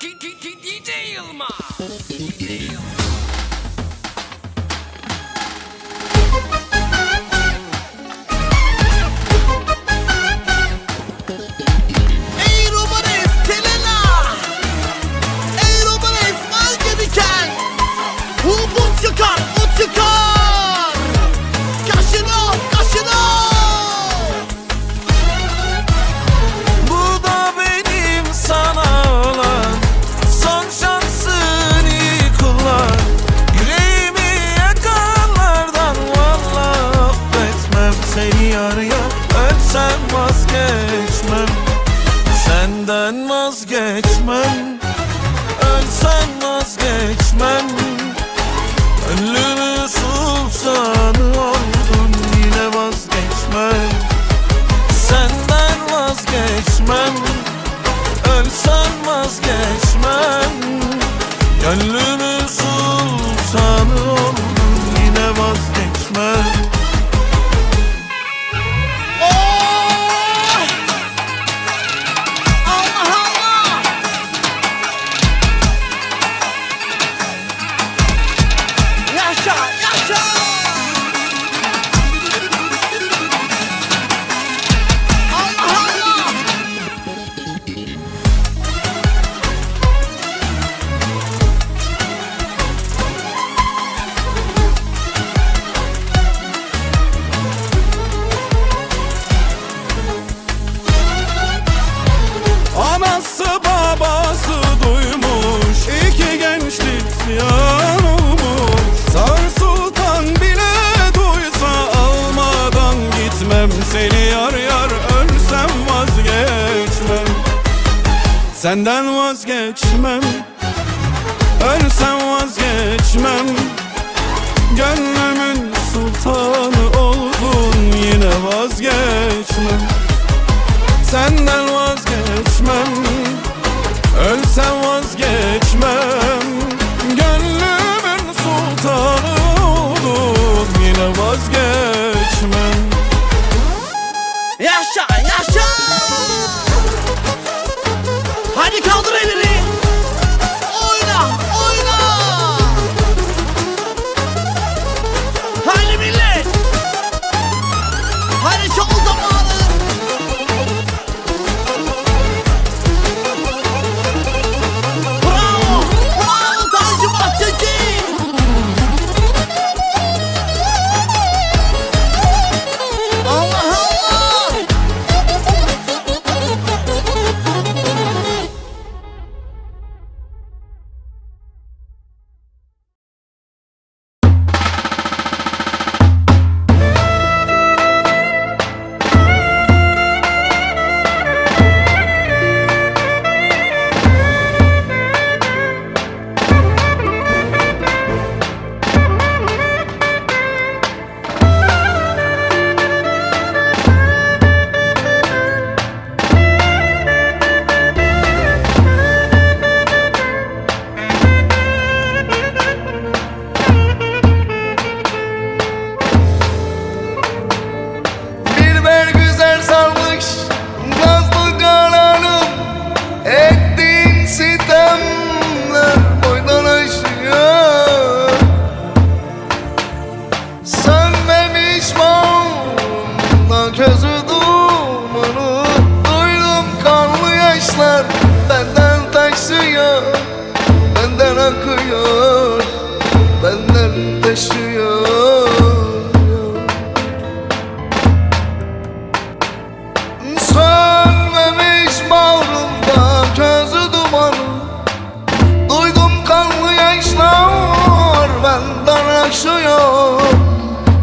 DJ Yılmaz. Ölsen vazgeçmem. Ölsen vazgeçmem. Gönlümü sultanı oldun yine vazgeçmem. Senden vazgeçmem. Ölsen vazgeçmem. Gönlümü Senden vazgeçmem Ölsem vazgeçmem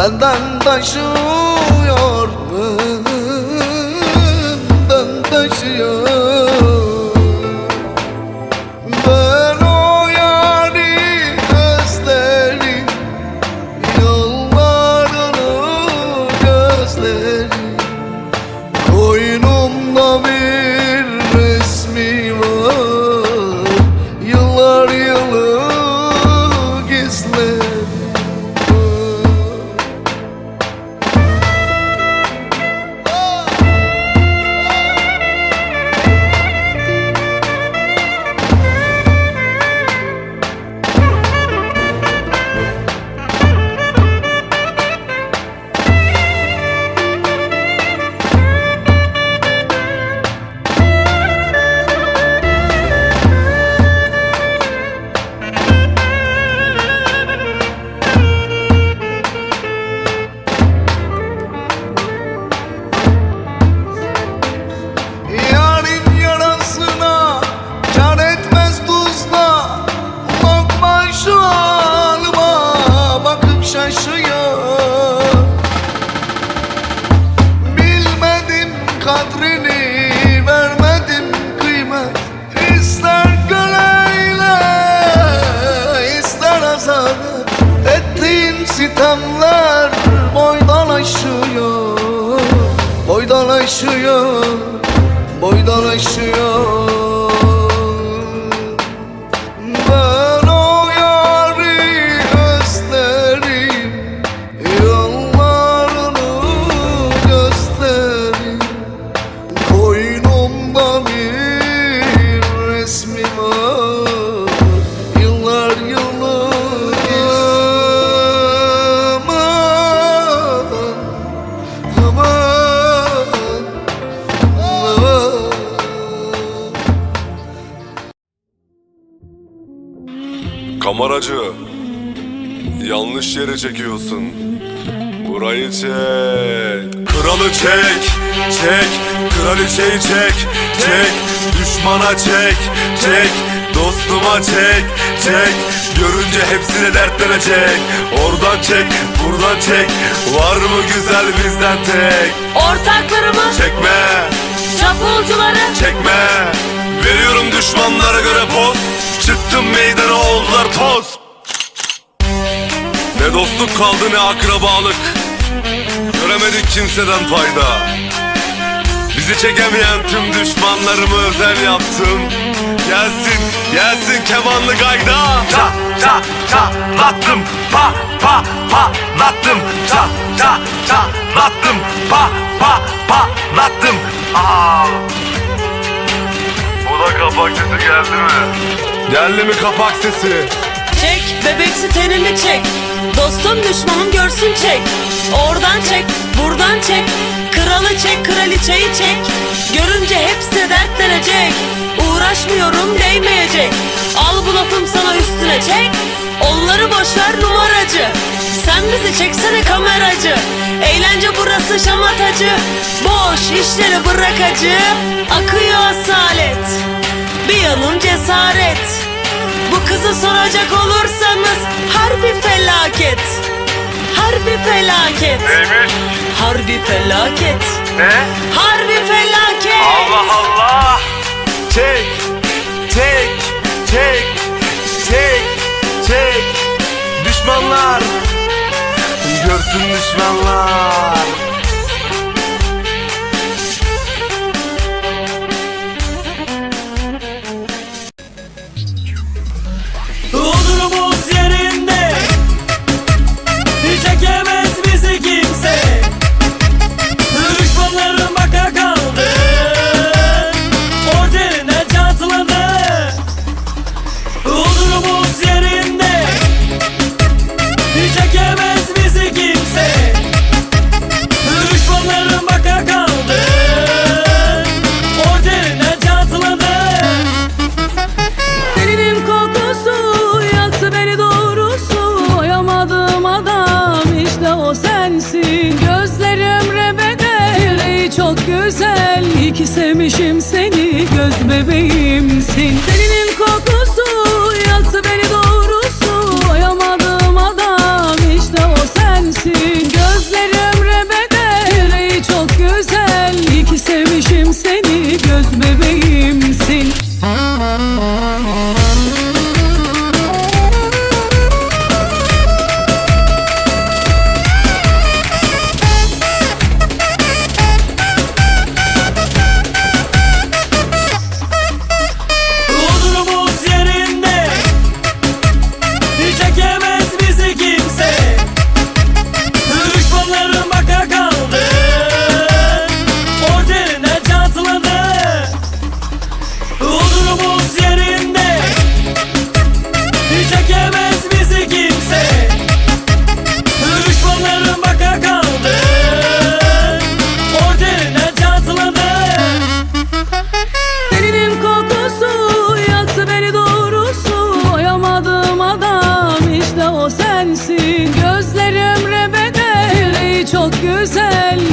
淡淡白首 aşıyor Boydan aşıyor. Yanlış yere çekiyorsun. Burayı çek. Kralı çek. Çek. Kraliçeyi çek. Çek. Düşmana çek. Çek. Dostuma çek. Çek. Görünce hepsine dertlenecek. Oradan çek. Buradan çek. Var mı güzel bizden tek? Ortaklarımı, Çekme. Çapulcuları Çekme. Veriyorum düşmanlara göre poz. Çıktım meydana oldular toz Ne dostluk kaldı ne akrabalık. Göremedik kimseden fayda. Bizi çekemeyen tüm düşmanlarımı özel yaptım. Gelsin, gelsin kemanlı gayda. Ça, ça, çatlattım Pa, pa, patlattım Ça, ça, çatlattım Pa, pa, patlattım Aa. Bu da kapak sesi geldi mi? Geldi mi kapak sesi? Çek, bebeksi tenini çek Dostum düşmanım görsün çek. Oradan çek, buradan çek. Kralı çek, kraliçeyi çek. Görünce hepsi dertlenecek. Uğraşmıyorum değmeyecek. Al bu lafım sana üstüne çek. Onları boşver numaracı. Sen bizi çeksene kameracı. Eğlence burası şamatacı. Boş işleri bırak acı Akıyor asalet. Bir yanım cesaret bu kızı soracak olursanız harbi felaket Harbi felaket Neymiş? Harbi felaket Ne? Harbi felaket Allah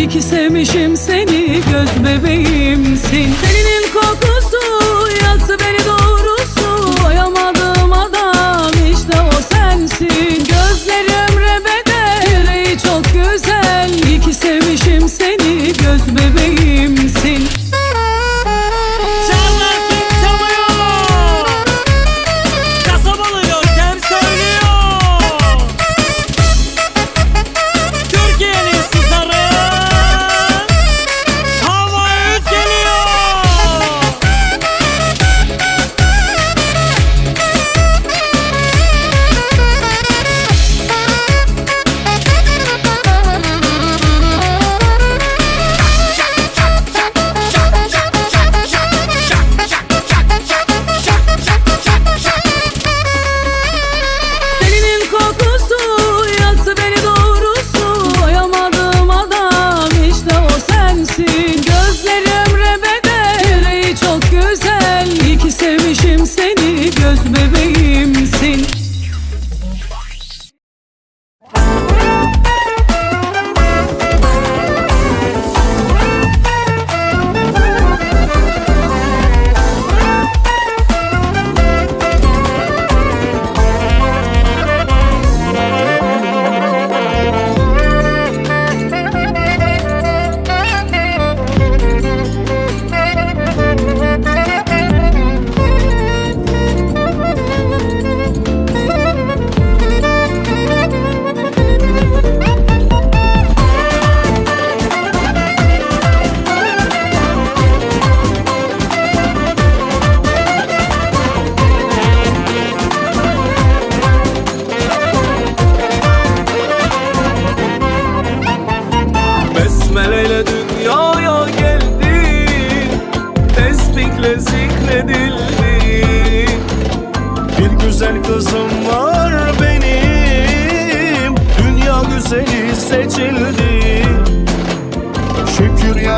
İyi ki sevmişim seni göz bebeğimsin. Seni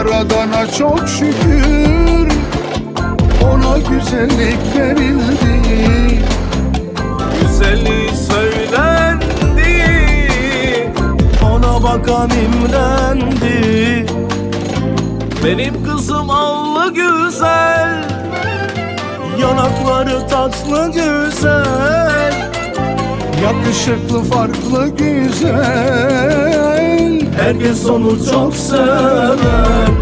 yaradana çok şükür. Ona güzellik verildi. Güzelliği söylendi. Ona bakan imrendi. Benim kızım allı güzel. Yanakları tatlı güzel Yakışıklı farklı güzel. Herkes onu çok sever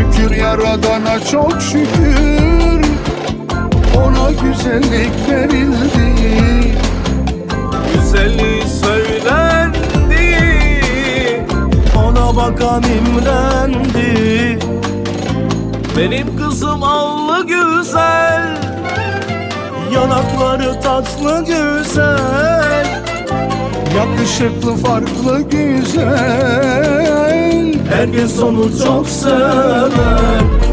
Şükür yaradana çok şükür. Ona güzellik verildi Güzelliği söylendi. Ona bakan imrendi. Benim kızım allı güzel. Yanakları tatlı güzel. Yakışıklı farklı güzel Herkes onu çok sever